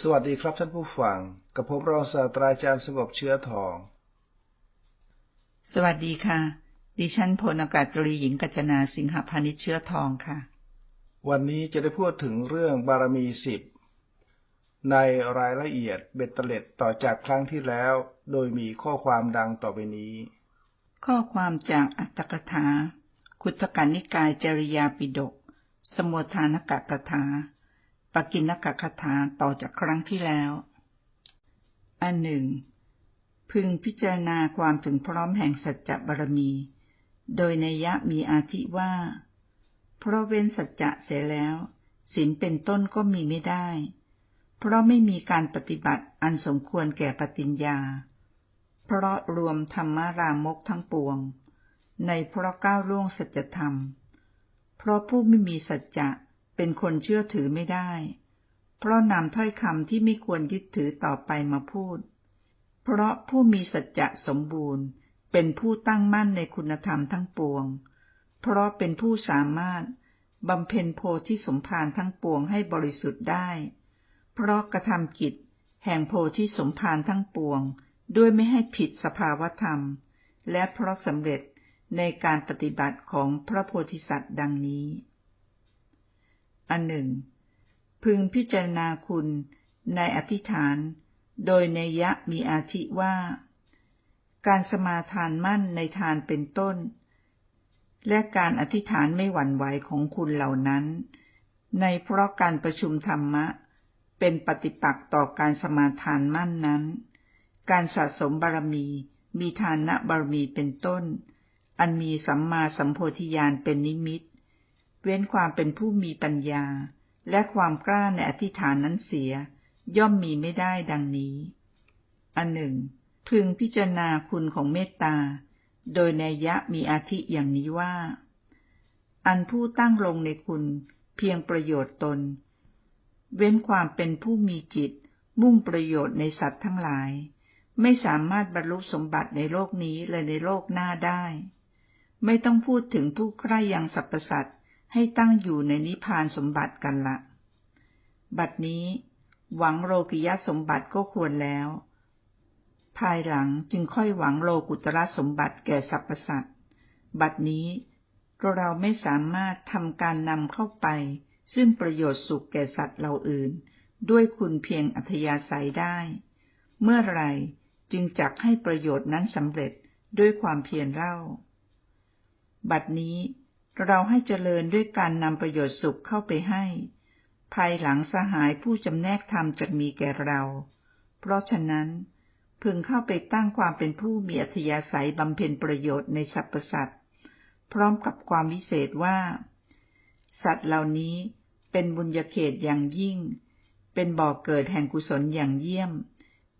สวัสดีครับท่านผู้ฟัง กับผมรองศาสตราจารย์สงบเชื้อทอง สวัสดีค่ะ ดิฉันพลอากาศตรีหญิงกัญจนาสิงหพานิชเชื้อทองค่ะ วันนี้จะได้พูดถึงเรื่องบารมีสิบในรายละเอียดเบ็ดเตล็ดต่อจากครั้งที่แล้ว โดยมีข้อความดังต่อไปนี้ ข้อความจากอัตถกถาคุตกนิกายจริยาปิฎกสมุทานกกถา ปกินนกคถาต่อจากครั้งที่แล้ว อันหนึ่ง พึงพิจารณาความถึงพร้อมแห่งสัจจะบารมี โดยในยะมีอาทิว่า เพราะเว้นสัจจะเสียแล้วศีลเป็นต้นก็มีไม่ได้ เพราะไม่มีการปฏิบัติอันสมควรแก่ปฏิญญา เพราะรวมธรรมารามกทั้งปวง ในเพราะก้าวล่วงสัจธรรม เพราะผู้ไม่มีสัจจะ เป็นคนเชื่อถือไม่ได้ เพราะนำถ้อยคำที่ไม่ควรยึดถือต่อไปมาพูด เพราะผู้มีสัจจะสมบูรณ์ เป็นผู้ตั้งมั่นในคุณธรรมทั้งปวง เพราะเป็นผู้สามารถบำเพ็ญโพธิสมภารทั้งปวงให้บริสุทธิ์ได้ เพราะกระทำกิจ แห่งโพธิสมภารทั้งปวง ด้วยไม่ให้ผิดสภาวธรรม และเพราะสำเร็จในการปฏิบัติของพระโพธิสัตว์ดังนี้ อันหนึ่ง พึงพิจารณาคุณในอธิษฐาน โดยในยะมีอาทิว่า การสมาทานมั่นในทานเป็นต้น และการอธิษฐานไม่หวั่นไหวของคุณเหล่านั้น ในเพราะการประชุมธรรมะ เป็นปฏิปักษ์ต่อการสมาทานมั่นนั้น การสะสมบารมีมีทานะบารมีเป็นต้น อันมีสัมมาสัมโพธิญาณเป็นนิมิต เว้นความเป็นผู้มีปัญญา และความกล้าในอธิษฐานนั้นเสีย ย่อมมีไม่ได้ดังนี้ อันหนึ่ง พึงพิจารณาคุณของเมตตา โดยในยะมีอาทิอย่างนี้ว่า อันผู้ตั้งลงในคุณเพียงประโยชน์ตน เว้นความเป็นผู้มีจิต มุ่งประโยชน์ในสัตว์ทั้งหลาย ไม่สามารถบรรลุสมบัติในโลกนี้และในโลกหน้าได้ ไม่ต้องพูดถึงผู้ใคร่ยังสรรพสัตว์ ให้ตั้งอยู่ในนิพพานสมบัติกันละ บัดนี้หวังโลกิยสมบัติก็ควรแล้ว ภายหลังจึงค่อยหวังโลกุตระสมบัติแก่สรรพสัตว์ บัดนี้เราไม่สามารถทำการนำเข้าไป ซึ่งประโยชน์สุขแก่สัตว์เหล่าอื่น ด้วยคุณเพียงอัธยาศัยได้ เมื่อไรจึงจักให้ประโยชน์นั้นสำเร็จด้วยความเพียรเล่า บัดนี้ เราให้เจริญด้วยการนำประโยชน์สุขเข้าไปให้ ภายหลังสหายผู้จำแนกธรรมจะมีแก่เรา เพราะฉะนั้น พึงเข้าไปตั้งความเป็นผู้มีอัธยาศัยบำเพ็ญประโยชน์ในสรรพสัตว์พร้อมกับความวิเศษว่า สัตว์เหล่านี้เป็นบุญญาเขตอย่างยิ่ง เป็นบ่อกเกิดแห่งกุศลอย่างเยี่ยม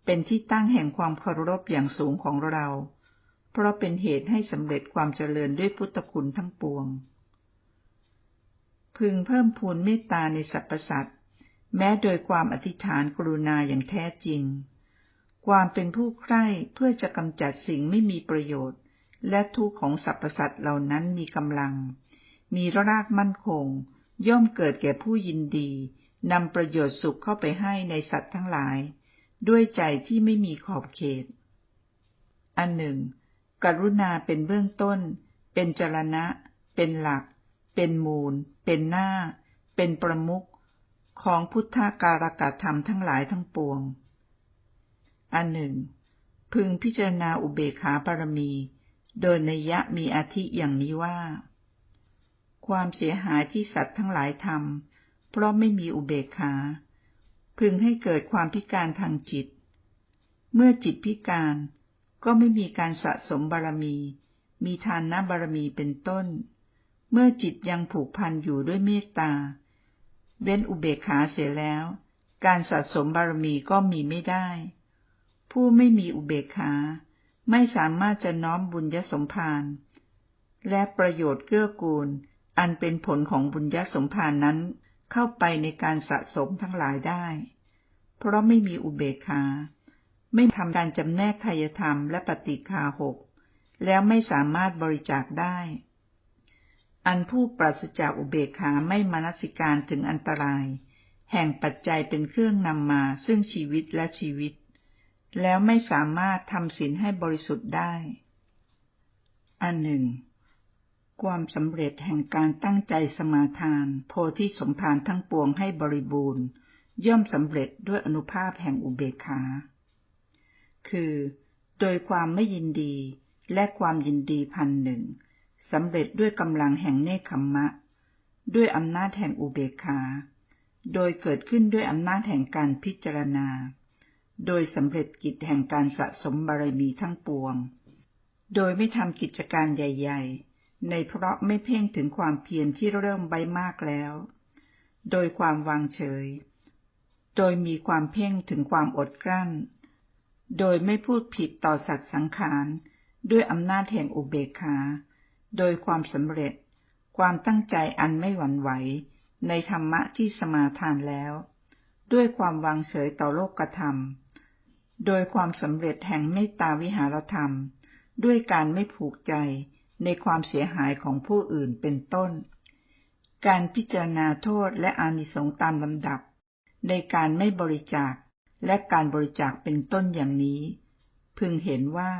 เป็นที่ตั้งแห่งความเคารพอย่างสูงของเรา เพราะเป็นเหตุให้สำเร็จความเจริญด้วยพุทธคุณทั้งปวง พึงเพิ่มพูนเมตตาในสรรพสัตว์แม้โดยความอธิษฐานกรุณาอย่างแท้จริง ความเป็นผู้ใคร่เพื่อจะกำจัดสิ่งไม่มีประโยชน์ และทุกข์ของสรรพสัตว์เหล่านั้นมีกำลัง มีรากมั่นคง ย่อมเกิดแก่ผู้ยินดีนำประโยชน์สุขเข้าไปให้ในสัตว์ทั้งหลาย ด้วยใจที่ไม่มีขอบเขต อันหนึ่ง กรุณาเป็นเบื้องต้น เป็นจรณะ เป็นหลัก เป็นมูล เป็นหน้า เป็นประมุขของพุทธการกธรรมทั้งหลายทั้งปวง อันหนึ่ง พึงพิจารณาอุเบกขาบารมี โดยในยะมีอาทิอย่างนี้ว่า ความเสียหายที่สัตว์ทั้งหลายทำเพราะไม่มีอุเบกขา พึงให้เกิดความพิการทางจิต เมื่อจิตพิการ ก็ไม่มีการสะสมบารมี มีทานนะบารมีเป็นต้น เมื่อจิตยังผูกพันอยู่ด้วยเมตตา เว้นอุเบกขาเสียแล้ว การสะสมบารมีก็มีไม่ได้ ผู้ไม่มีอุเบกขา ไม่สามารถจะน้อมบุญยสมภารและประโยชน์เกื้อกูล อันเป็นผลของบุญยสมภารนั้นเข้าไปในการสะสมทั้งหลายได้ เพราะไม่มีอุเบกขา ไม่ทำการจำแนกทายธรรมและปฏิคาหก แล้วไม่สามารถบริจาคได้ อันผู้ปราศจากอุเบกขาไม่มนสิการถึงอันตราย แห่งปัจจัยเป็นเครื่องนำมาซึ่งชีวิตและชีวิต แล้วไม่สามารถทำศีลให้บริสุทธิ์ได้ อันหนึ่ง ความสำเร็จแห่งการตั้งใจสมาทาน โพธิสมภารทั้งปวงให้บริบูรณ์ ย่อมสำเร็จด้วยอนุภาพแห่งอุเบกขา คือ โดยความไม่ยินดี และความยินดีพันหนึ่งสำเร็จด้วยกำลังแห่งเนคขมมะ ด้วยอำนาจแห่งอุเบกขา โดยเกิดขึ้นด้วยอำนาจแห่งการพิจารณา โดยสำเร็จกิจแห่งการสะสมบารมีทั้งปวง โดยไม่ทำกิจการใหญ่ ๆ ในเพราะไม่เพ่งถึงความเพียรที่เริ่มใบมากแล้ว โดยความวางเฉย โดยมีความเพ่งถึงความอดกลั้น โดยไม่พูดผิดต่อสัตว์สังขาร ด้วยอำนาจแห่งอุเบกขา โดยความสำเร็จ ความตั้งใจอันไม่หวั่นไหว ในธรรมะที่สมาทานแล้ว ด้วยความวางเฉยต่อโลกธรรม โดยความสำเร็จแห่งเมตตาวิหารธรรม ด้วยการไม่ผูกใจในความเสียหายของผู้อื่นเป็นต้น การพิจารณาโทษและอานิสงส์ตามลำดับ ในการไม่บริจาค และการบริจาคเป็นต้นอย่างนี้ พึงเห็นว่า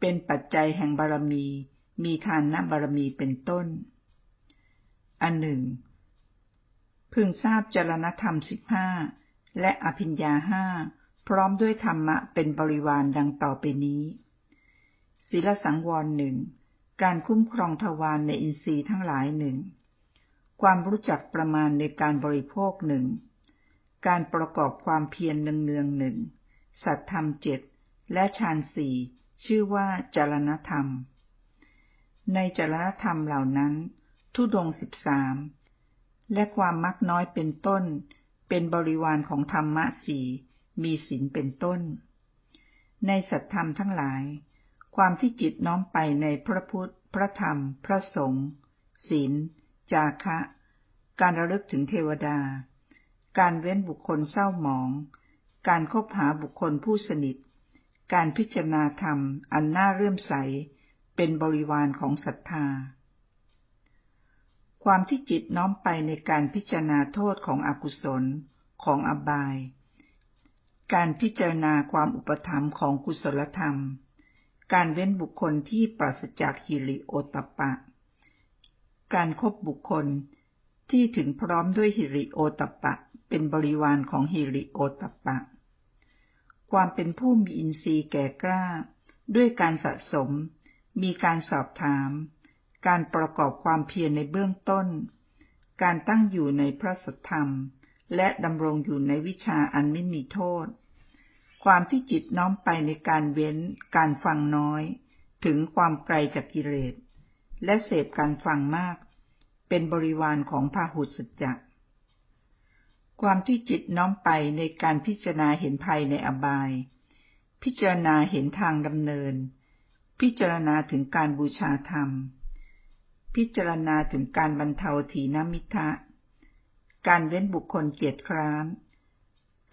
เป็นปัจจัยแห่งบารมี มีทานนบารมีเป็นต้น อันหนึ่ง พึงทราบจรณธรรมสิบห้าและอภิญญาห้าพร้อมด้วยธรรมะเป็นบริวารดังต่อไปนี้ศีลสังวรหนึ่งการคุ้มครองทวารในอินทรีย์ทั้งหลายหนึ่งความรู้จักประมาณในการบริโภคหนึ่ง การประกอบความเพียรเนืองๆหนึ่ง สัตธรรมเจ็ดและฌานสี่ชื่อว่าจารณธรรม ในจารณธรรมเหล่านั้น ทุดงสิบสามและความมักน้อยเป็นต้น เป็นบริวารของธรรมะสี่มีศีลเป็นต้น ในสัตธรรมทั้งหลาย ความที่จิตน้อมไปในพระพุทธ พระธรรม พระสงฆ์ศีลจาคะ การระลึกถึงเทวดา การเว้นบุคคลเศร้าหมอง การคบหาบุคคลผู้สนิท การพิจารณาธรรมอันน่าเรื่มใส เป็นบริวารของศรัทธา ความที่จิตน้อมไปในการพิจารณาโทษของอกุศล ของอบาย การพิจารณาความอุปธรรมของกุศลธรรม การเว้นบุคคลที่ปราศจากฮิริโอตปะ การครบบุคคลที่ถึงพร้อมด้วยฮิริโอตปะ เป็นบริวารของฮิริโอตปะ ความเป็นผู้มีอินทรีย์แก่กล้า ด้วยการสะสม มีการสอบถาม การประกอบความเพียรในเบื้องต้น การตั้งอยู่ในพระสัทธรรม และดำรงอยู่ในวิชาอันไม่มีโทษ ความที่จิตน้อมไปในการเว้น การฟังน้อย ถึงความไกลจากกิเลสและเสพการฟังมาก เป็นบริวารของพาหุสัจจะ ความที่จิตน้อมไปในการพิจารณาเห็นภัยในอบาย พิจารณาเห็นทางดำเนิน พิจารณาถึงการบูชาธรรม พิจารณาถึงการบรรเทาถีนมิทะ การเว้นบุคคลเกียรติคร้าน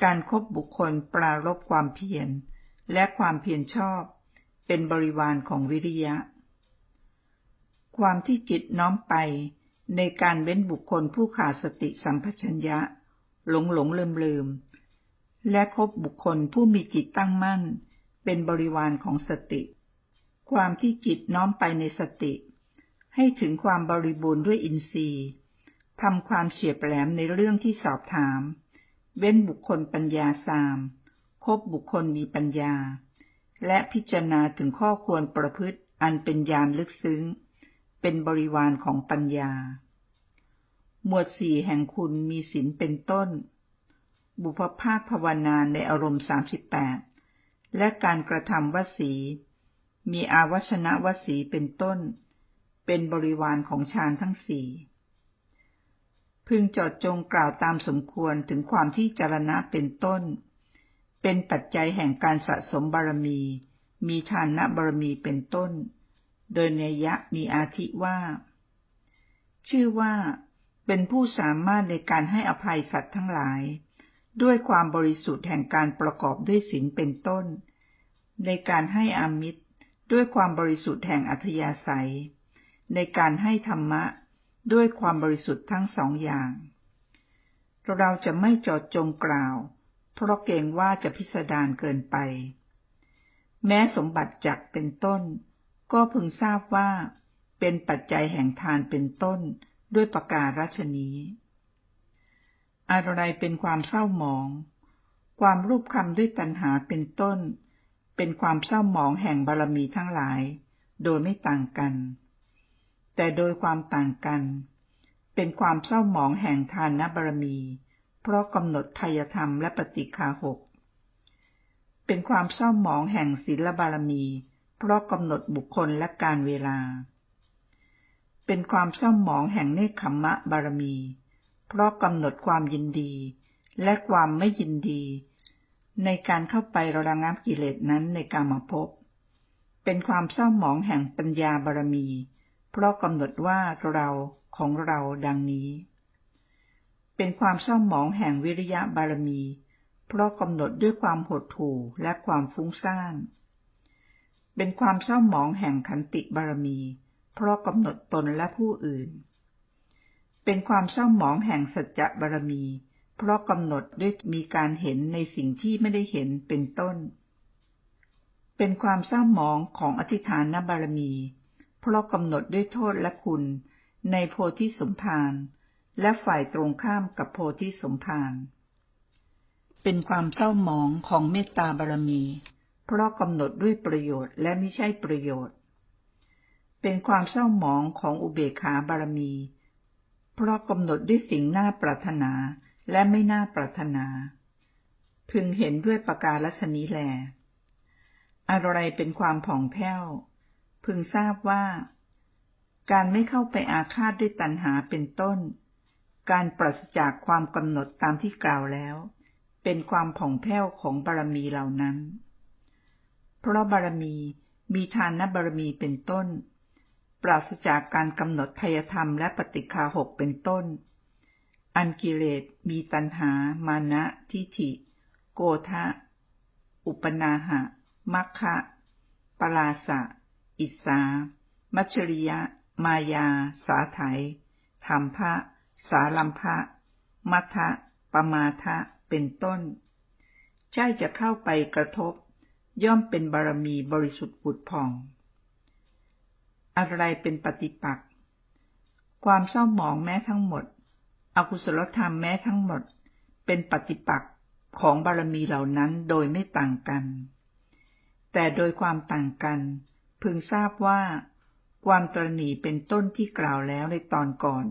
การครบบุคคลปรารบความเพียร และความเพียรชอบเป็นบริวารของวิริยะ ความที่จิตน้อมไปในการเว้นบุคคลผู้ขาดสติสัมปชัญญะ หลงหลงลืมลืม และคบบุคคลผู้มีจิตตั้งมั่น เป็นบริวารของสติ ความที่จิตน้อมไปในสติ ให้ถึงความบริบูรณ์ด้วยอินทรีย์ทำความเฉียบแหลมในเรื่องที่สอบถาม เว้นบุคคลปัญญาสามคบบุคคลมีปัญญา และพิจารณาถึงข้อควรประพฤติอันเป็นญาณลึกซึ้ง เป็นบริวารของปัญญา หมวดสี่แห่งคุณมีศีลเป็นต้น บุพภาคภาวนาในอารมณ์สามสิบแปดและการกระทำวสี มีอาวชนะวสีเป็นต้น เป็นบริวารของฌานทั้งสี่ พึงจอดจงกล่าวตามสมควรถึงความที่จารณะเป็นต้น เป็นปัจจัยแห่งการสะสมบารมี มีฌานบารมีเป็นต้น โดยเนยะมีอาทิว่า ชื่อว่า เป็นผู้สามารถในการให้อภัยสัตว์ทั้งหลาย ด้วยความบริสุทธิ์แห่งการประกอบด้วยศีลเป็นต้น ในการให้อามิตร ด้วยความบริสุทธิ์แห่งอัธยาศัย ในการให้ธรรมะ ด้วยความบริสุทธิ์ทั้งสองอย่าง เราจะไม่จอดจงกล่าว เพราะเกรงว่าจะพิสดารเกินไป แม้สมบัติจักเป็นต้น ก็พึงทราบว่า เป็นปัจจัยแห่งทานเป็นต้น ด้วยประการราชนี้ อะไรเป็นความเศร้าหมอง ความรูปคำด้วยตัณหาเป็นต้น เป็นความเศร้าหมองแห่งบารมีทั้งหลาย โดยไม่ต่างกัน แต่โดยความต่างกัน เป็นความเศร้าหมองแห่งทานนบารมี เพราะกำหนดทายธรรมและปฏิคาหก เป็นความเศร้าหมองแห่งศีลบารมี เพราะกำหนดบุคคลและการเวลา เป็นความเศร้าหมองแห่งเนคขมมะบารมี เพราะกำหนดความยินดี และความไม่ยินดี ในการเข้าไประงับกิเลสนั้นในกามภพเป็นความเศร้าหมองแห่งปัญญาบารมี เพราะกำหนดว่าเราของเราดังนี้ เป็นความเศร้าหมองแห่งวิริยะบารมี เพราะกำหนดด้วยความหดหู่และความฟุ้งซ่าน เป็นความเศร้าหมองแห่งขันติบารมีเเพราะกำหนดตนและผู้อื่น เป็นความเศร้าหมองแห่งสัจจะบารมี เพราะกำหนดด้วยมีการเห็นในสิ่งที่ไม่ได้เห็นเป็นต้น เป็นความเศร้าหมองของอธิฐานนบารมี เพราะกำหนดด้วยโทษและคุณ ในโพธิสมภารและฝ่ายตรงข้ามกับโพธิสมภารเป็นความเศร้าหมองของเมตตาบารมี เพราะกำหนดด้วยประโยชน์และไม่ใช่ประโยชน์ เป็นความเศร้าหมองของอุเบกขาบารมี เพราะกำหนดด้วยสิ่งน่าปรารถนาและไม่น่าปรารถนา พึงเห็นด้วยประการลัชนี้แล อะไรเป็นความผ่องแผ้ว พึงทราบว่า การไม่เข้าไปอาฆาตด้วยตัณหาเป็นต้น การปราศจากความกำหนดตามที่กล่าวแล้ว เป็นความผ่องแผ้วของบารมีเหล่านั้น เพราะบารมีมีทานนบารมีเป็นต้น ปราศจากการกำหนดทยธรรมและปฏิคาหกเป็นต้น อันกิเลสมีตัณหา มานะทิฐิ โกทะ อุปนาหะ มัคคะปราสะ อิสา มัชริยะ มายา สาไถธรรมภะ สาลัมภะ มัทะปมาทะ เป็นต้นใช่จะเข้าไปกระทบ ย่อมเป็นบารมีบริสุทธิ์ผุดผ่อง อะไรเป็นปฏิปักษ์ ความเศร้าหมองแม้ทั้งหมด อกุศลธรรมแม้ทั้งหมด เป็นปฏิปักษ์ของบารมีเหล่านั้นโดยไม่ต่างกัน แต่โดยความต่างกัน พึงทราบว่า ความตรณีเป็นต้นที่กล่าวแล้วในตอนก่อน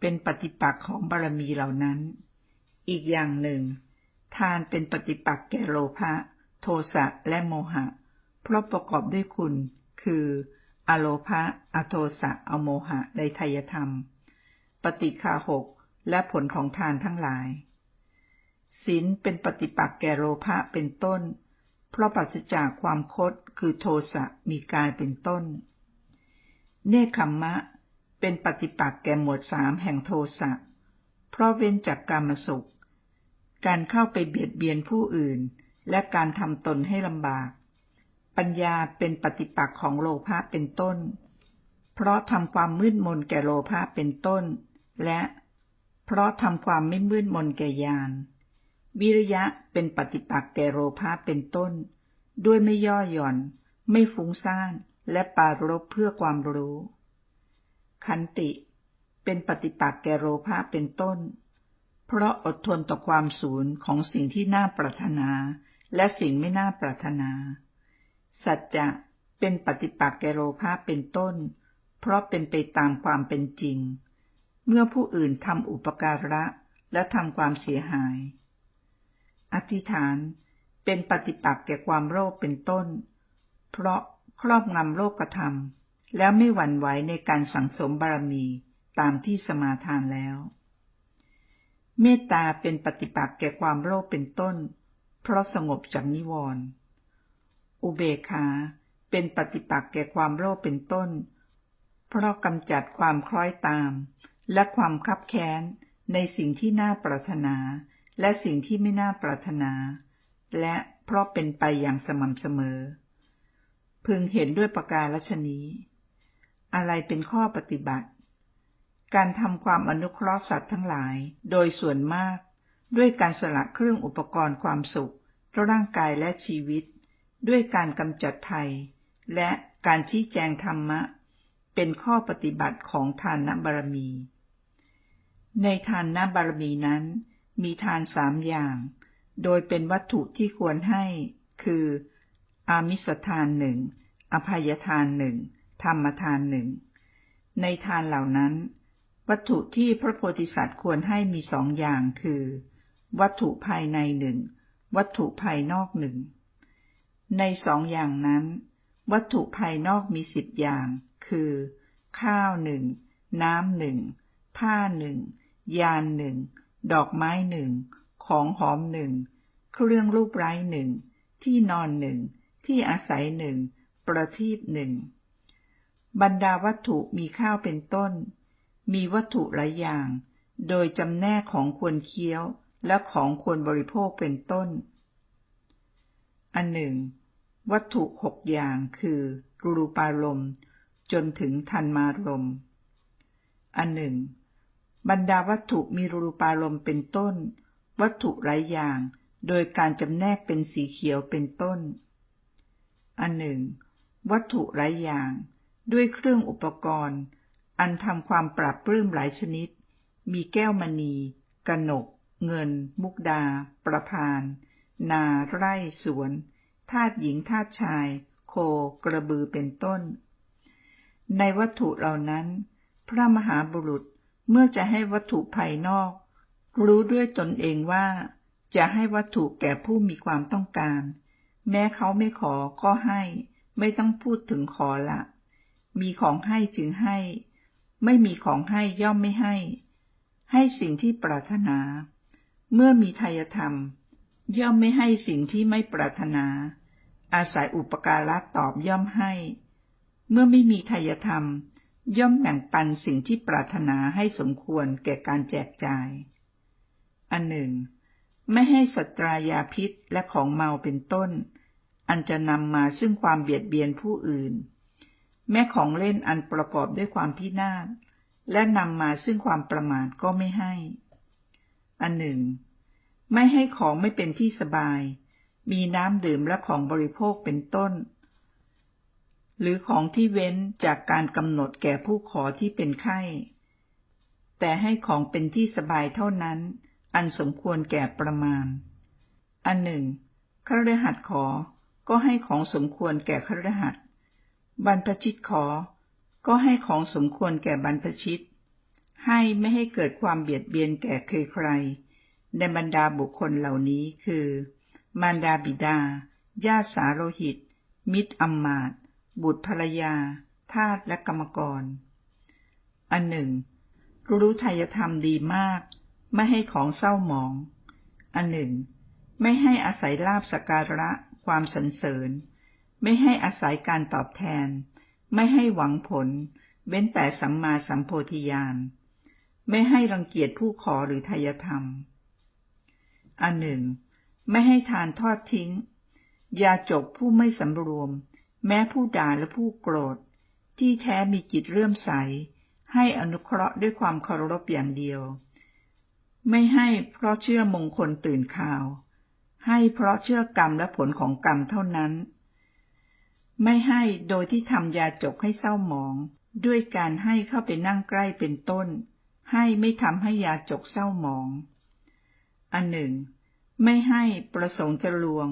เป็นปฏิปักษ์ของบารมีเหล่านั้น อีกอย่างหนึ่ง ทานเป็นปฏิปักษ์แก่โลภะ โทสะและโมหะ เพราะประกอบด้วยคุณ คือ อโลภะอโทสะอโมหะในไทยธรรม ปฏิคาหกและผลของทานทั้งหลาย ศีลเป็นปฏิปักษ์แก่โลภะเป็นต้น เพราะปัจจากความคดคือโทสะมีกายเป็นต้น เนคขมมะ เป็นปฏิปักษ์แก่หมวดสามแห่งโทสะ เพราะเว้นจากกามสุข การเข้าไปเบียดเบียนผู้อื่น และการทำตนให้ลำบาก ปัญญาเป็นปฏิปักษ์ของโลภะเป็นต้น เพราะทำความมืดมนแก่โลภะเป็นต้น และเพราะทำความไม่มืดมนแก่ญาณวิริยะเป็นปฏิปักษ์แก่โลภะเป็นต้น ด้วยไม่ย่อหย่อน ไม่ฟุ้งซ่านและปารบเพื่อความรู้ ขันติ เป็นปฏิปักษ์แก่โลภะเป็นต้น เพราะอดทนต่อความสูญของสิ่งที่น่าปรารถนา และสิ่งไม่น่าปรารถนา สัจจะเป็นปฏิปักษ์แกโลภะเป็นต้น เพราะเป็นไปตามความเป็นจริง เมื่อผู้อื่นทำอุปการะและทำความเสียหาย อธิษฐานเป็นปฏิปักษ์แก่ความโลภเป็นต้น เพราะครอบงำโลกธรรม แล้วไม่หวั่นไหวในการสังสมบารมีตามที่สมาทานแล้ว เมตตาเป็นปฏิปักษ์แก่ความโลภเป็นต้น เพราะสงบจากนิวรณ์ อุเบกขาเป็นปฏิปักษ์แก่ความโลภเป็นต้น เพราะกำจัดความคล้อยตาม และความคับแค้นในสิ่งที่น่าปรารถนา และสิ่งที่ไม่น่าปรารถนา และเพราะเป็นไปอย่างสม่ำเสมอ พึงเห็นด้วยประการลชนี้ อะไรเป็นข้อปฏิบัติ การทำความอนุเคราะห์สัตว์ทั้งหลาย โดยส่วนมาก ด้วยการสละเครื่องอุปกรณ์ความสุขร่างกายและชีวิต ด้วยการกำจัดภัย และการชี้แจงธรรมะ เป็นข้อปฏิบัติของทานนบารมี ในทานนบารมีนั้น มีทานสามอย่าง โดยเป็นวัตถุที่ควรให้ คือ อามิสทานหนึ่งอภัยทานหนึ่งธรรมทานหนึ่งในทานเหล่านั้น วัตถุที่พระโพธิสัตว์ควรให้มีสองอย่างคือ วัตถุภายในหนึ่งวัตถุภายนอกหนึ่ง ในสองอย่างนั้น วัตถุภายนอกมีสิบอย่าง คือ ข้าวหนึ่งน้ำหนึ่งผ้าหนึ่งยานหนึ่งดอกไม้หนึ่งของหอมหนึ่งเครื่องรูปไร้หนึ่งที่นอนหนึ่งที่อาศัยหนึ่งประทีปหนึ่งบรรดาวัตถุมีข้าวเป็นต้น มีวัตถุหลายอย่าง โดยจำแนกของควรเคี้ยวและของควรบริโภคเป็นต้น อันหนึ่ง วัตถุหกอย่างคือรูปารมณ์จนถึงทันมารมอันหนึ่ง บรรดาวัตถุมีรูปารมณ์เป็นต้น วัตถุหลายอย่าง โดยการจำแนกเป็นสีเขียวเป็นต้น อันหนึ่ง วัตถุหลายอย่าง ด้วยเครื่องอุปกรณ์ อันทำความปรับปลื้มหลายชนิด มีแก้วมณี กนก เงิน มุกดา ประพาน นาไร่สวน ทาตหญิงทาตชาย โคกระบือเป็นต้น ในวัตถุเหล่านั้น พระมหาบุรุษเมื่อจะให้วัตถุภายนอก รู้ด้วยตนเองว่า จะให้วัตถุแก่ผู้มีความต้องการ แม้เขาไม่ขอก็ให้ ไม่ต้องพูดถึงขอละ มีของให้จึงให้ ไม่มีของให้ย่อมไม่ให้ ให้สิ่งที่ปรารถนา เมื่อมีทายธรรม ย่อมไม่ให้สิ่งที่ไม่ปรารถนา อาศัยอุปการะตอบย่อมให้ เมื่อไม่มีทายธรรม ย่อมแบ่งปันสิ่งที่ปรารถนาให้สมควรแก่การแจกจ่าย อันหนึ่ง ไม่ให้สตรายาพิษและของเมาเป็นต้น อันจะนำมาซึ่งความเบียดเบียนผู้อื่น แม้ของเล่นอันประกอบด้วยความพินาศและนำมาซึ่งความประมาทก็ไม่ให้ อันหนึ่ง ไม่ให้ของไม่เป็นที่สบาย มีน้ำดื่มและของบริโภคเป็นต้น หรือของที่เว้นจากการกำหนดแก่ผู้ขอที่เป็นไข้ แต่ให้ของเป็นที่สบายเท่านั้น อันสมควรแก่ประมาณ อันหนึ่งครหัดขอก็ให้ของสมควรแก่ครหัดบรรพชิตขอ ก็ให้ของสมควรแก่บรรพชิต ให้ไม่ให้เกิดความเบียดเบียนแก่ใคร ในบรรดาบุคคลเหล่านี้คือ มารดาบิดา ญาติสาโรหิต มิตรอัมมาตบุตรภรรยา ทาสและกรรมกร อันหนึ่ง รู้ทายธรรมดีมาก ไม่ให้ของเศร้าหมอง อันหนึ่ง ไม่ให้อาศัยลาบสการะความสรรเสริญ ไม่ให้อาศัยการตอบแทน ไม่ให้หวังผล เว้นแต่สัมมาสัมโพธิญาณ ไม่ให้รังเกียจผู้ขอหรือทายธรรม อันหนึ่ง ไม่ให้ทานทอดทิ้งยาจกผู้ไม่สำรวม แม้ผู้ด่าและผู้โกรธ ที่แท้มีจิตเรื่อมใส ให้อนุเคราะห์ด้วยความเคารพอย่างเดียว ไม่ให้เพราะเชื่อมงคลตื่นข่าว ให้เพราะเชื่อกรรมและผลของกรรมเท่านั้น ไม่ให้โดยที่ทำยาจกให้เศร้าหมอง ด้วยการให้เข้าไปนั่งใกล้เป็นต้น ให้ไม่ทำให้ยาจกเศร้าหมอง อันหนึ่ง ไม่ให้ประสงค์จะลวง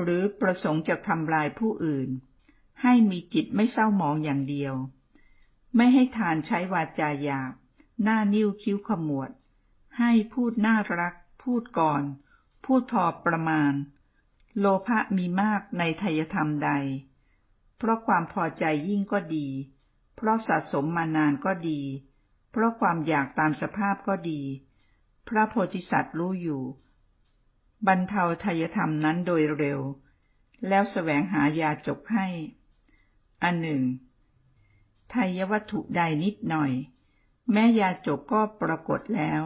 หรือประสงค์จะทำลายผู้อื่น ให้มีจิตไม่เศร้าหมองอย่างเดียว ไม่ให้ทานใช้วาจาหยาบ หน้านิ้วคิ้วขมวด ให้พูดน่ารัก พูดก่อน พูดพอประมาณ โลภะมีมากในทยธรรมใด เพราะความพอใจยิ่งก็ดี เพราะสะสมมานานก็ดี เพราะความอยากตามสภาพก็ดี พระโพธิสัตว์รู้อยู่ บรรเทาทายธรรมนั้นโดยเร็ว แล้วสแสวงหายาจกให้ อันหนึ่งทายวัตถุใดนิดหน่อย แม้ยาจกก็ปรากฏแล้ว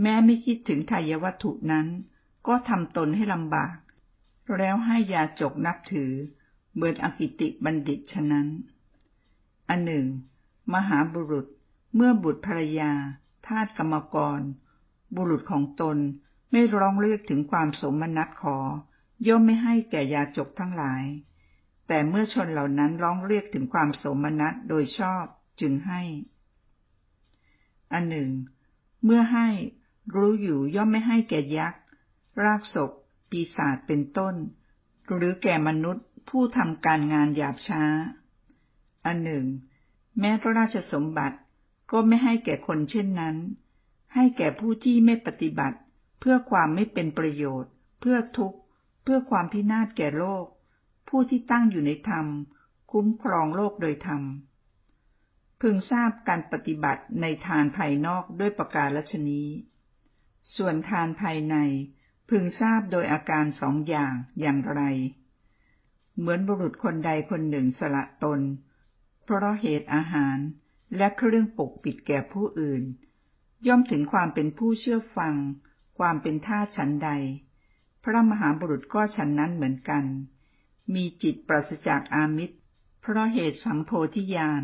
แม้ไม่คิดถึงทายวัตถุนั้น ก็ทำตนให้ลำบาก แล้วให้ยาจกนับถือเบิดอกิติบัณฑิตฉะนั้น อันหนึ่ง มหาบุรุษเมื่อบุตรภรรยา ทาสกรรมกร บุรุษของตนไม่ร้องเรียกถึงความสมนัตขอย่อมไม่ให้แก่ยาจกทั้งหลาย แต่เมื่อชนเหล่านั้นร้องเรียกถึงความสมนัตโดยชอบจึงให้ อันหนึ่ง เมื่อให้รู้อยู่ย่อมไม่ให้แก่ยักษ์ รากศกปีศาจเป็นต้น หรือแก่มนุษย์ผู้ทำการงานหยาบช้า อันหนึ่ง แม้พระราชสมบัติ ก็ไม่ให้แก่คนเช่นนั้น ให้แก่ผู้ที่ไม่ปฏิบัติ เพื่อความไม่เป็นประโยชน์ เพื่อทุกข์ เพื่อความพินาศแก่โลก ผู้ที่ตั้งอยู่ในธรรม คุ้มครองโลกโดยธรรม พึงทราบการปฏิบัติในทานภายนอกด้วยประการลชนี้ ส่วนทานภายใน พึงทราบโดยอาการสองอย่างอย่างไร เหมือนบุรุษคนใดคนหนึ่งสละตน เพราะเหตุอาหาร และเครื่องปกปิดแก่ผู้อื่น ย่อมถึงความเป็นผู้เชื่อฟัง ความเป็นท่าฉันใด พระมหาบุรุษก็ฉันนั้นเหมือนกัน มีจิตปราศจากอามิตร เพราะเหตุสัมโพธิญาณ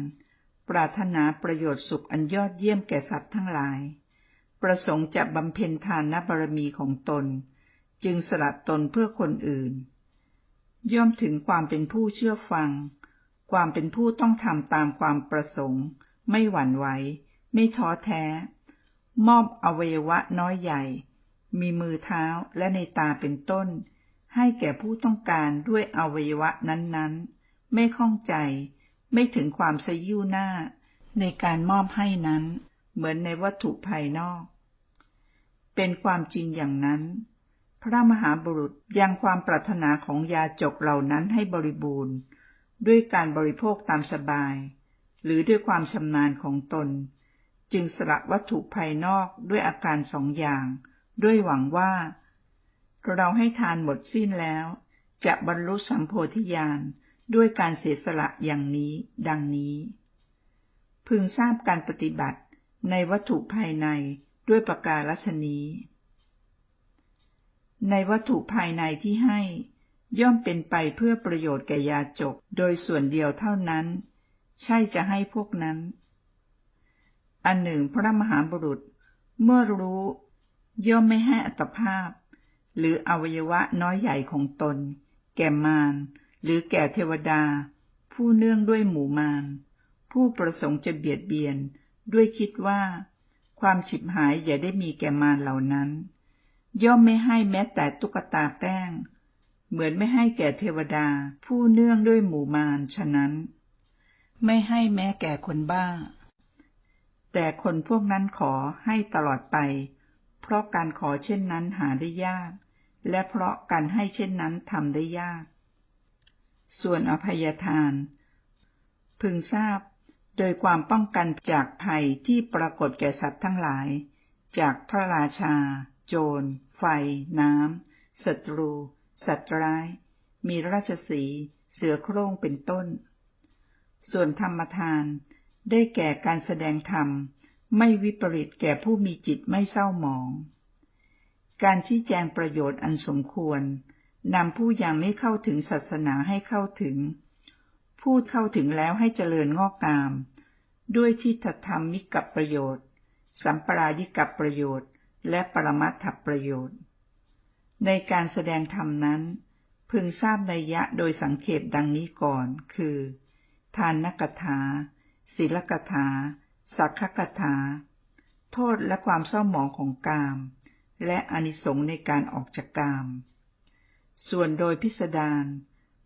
ปรารถนาประโยชน์สุขอันยอดเยี่ยมแก่สัตว์ทั้งหลาย ประสงค์จะบำเพ็ญทานบารมีของตน จึงสละตนเพื่อคนอื่น ย่อมถึงความเป็นผู้เชื่อฟัง ความเป็นผู้ต้องทำตามความประสงค์ ไม่หวั่นไหว ไม่ท้อแท้ มอบอวัยวะน้อยใหญ่ มีมือเท้าและในตาเป็นต้น ให้แก่ผู้ต้องการด้วยอวัยวะนั้นๆ ไม่ข้องใจ ไม่ถึงความสยิ้วหน้า ในการมอบให้นั้น เหมือนในวัตถุภายนอก เป็นความจริงอย่างนั้นพระมหาบุรุษยังความปรารถนาของยาจกเหล่านั้นให้บริบูรณ์ ด้วยการบริโภคตามสบาย หรือด้วยความชำนาญของตน จึงสละวัตถุภายนอกด้วยอาการสองอย่าง ด้วยหวังว่า เราให้ทานหมดสิ้นแล้ว จะบรรลุสัมโพธิญาณด้วยการเสียสละอย่างนี้ ดังนี้ พึงทราบการปฏิบัติในวัตถุภายในด้วยประการลัชนี้ ในวัตถุภายในที่ให้ย่อมเป็นไปเพื่อประโยชน์แก่ยาจก โดยส่วนเดียวเท่านั้น ใช่จะให้พวกนั้น อันหนึ่งพระมหาบุรุษ เมื่อรู้ ย่อมไม่ให้อัตภาพ หรืออวัยวะน้อยใหญ่ของตน แก่มาร หรือแก่เทวดา ผู้เนื่องด้วยหมู่มาร ผู้ประสงค์จะเบียดเบียน ด้วยคิดว่า ความฉิบหายอย่าได้มีแก่มารเหล่านั้น ย่อมไม่ให้แม้แต่ตุ๊กตาแป้งเหมือนไม่ให้แก่เทวดาผู้เนื่องด้วยหมู่มารฉะนั้น ไม่ให้แม้แก่คนบ้า แต่คนพวกนั้นขอให้ตลอดไป เพราะการขอเช่นนั้นหาได้ยาก และเพราะการให้เช่นนั้นทำได้ยาก ส่วนอภัยทาน พึงทราบโดยความป้องกันจากภัยที่ปรากฏแก่สัตว์ทั้งหลาย จากพระราชา โจร ไฟ น้ำศัตรู สัตว์ร้าย มีราชสี เสือโคร่งเป็นต้น ส่วนธรรมทาน ได้แก่การแสดงธรรม ไม่วิปริตแก่ผู้มีจิตไม่เศร้าหมอง การชี้แจงประโยชน์อันสมควร นำผู้ยังไม่เข้าถึงศาสนาให้เข้าถึง พูดเข้าถึงแล้วให้เจริญงอกงาม ด้วยที่ธรรมมิกับประโยชน์ สัมปรายิกับประโยชน์ และปรมัตถประโยชน์ ในการแสดงธรรมนั้น พึงทราบในยะโดยสังเขปดังนี้ก่อน คือ ทานนกถาศีลกถา สักขกถา โทษและความเศร้าหมองของกาม และอนิสงส์ในการออกจากกาม ส่วนโดยพิสดาร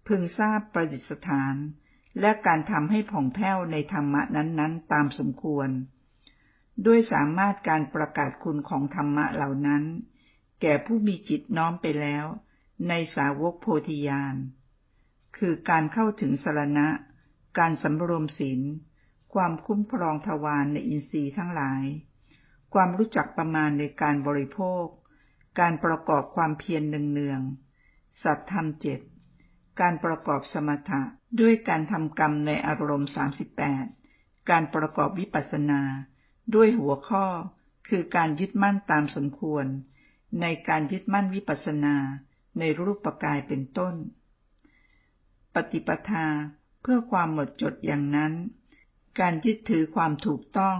พึงทราบประดิษฐาน และการทำให้ผ่องแผ้วในธรรมะนั้นๆ ตามสมควร ด้วยสามารถการประกาศคุณของธรรมะเหล่านั้น แก่ผู้มีจิตน้อมไปแล้ว ในสาวกโพธิญาณ คือการเข้าถึงสรณะ การสำรวมศีล ความคุ้มครองทวารในอินทรีย์ทั้งหลาย ความรู้จักประมาณในการบริโภค การประกอบความเพียรเนืองๆสัตธรรมเจ็ดการประกอบสมถะด้วยการทำกรรมในอารมณ์ 38 การประกอบวิปัสสนา ด้วยหัวข้อ คือการยึดมั่นตามสมควร ในการยึดมั่นวิปัสสนา ในรูปปกายเป็นต้น ปฏิปทา เพื่อความหมดจดอย่างนั้น การยึดถือความถูกต้อง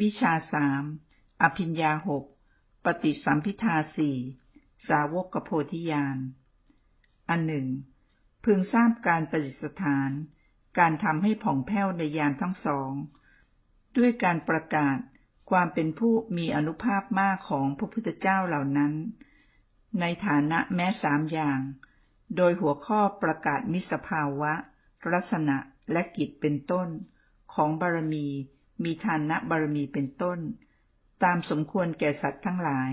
วิชาสามอภิญญาหกปฏิสัมพิทาสี่สาวกกโพธิญาณ อันหนึ่ง พึงทราบการประดิษฐาน การทำให้ผ่องแผ้วในยานทั้งสอง ด้วยการประกาศความเป็นผู้มีอนุภาพมากของพระพุทธเจ้าเหล่านั้น ในฐานะแม้สามอย่าง โดยหัวข้อประกาศมิสภาวะ ลักษณะและกิจเป็นต้น ของบารมี มีทานะบารมีเป็นต้น ตามสมควรแก่สัตว์ทั้งหลาย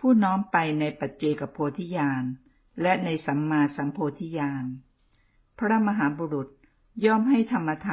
ผู้น้อมไปในปัจเจกโพธิญาณและในสัมมาสัมโพธิญาณพระมหาบุรุษย่อมให้ธรรมทาน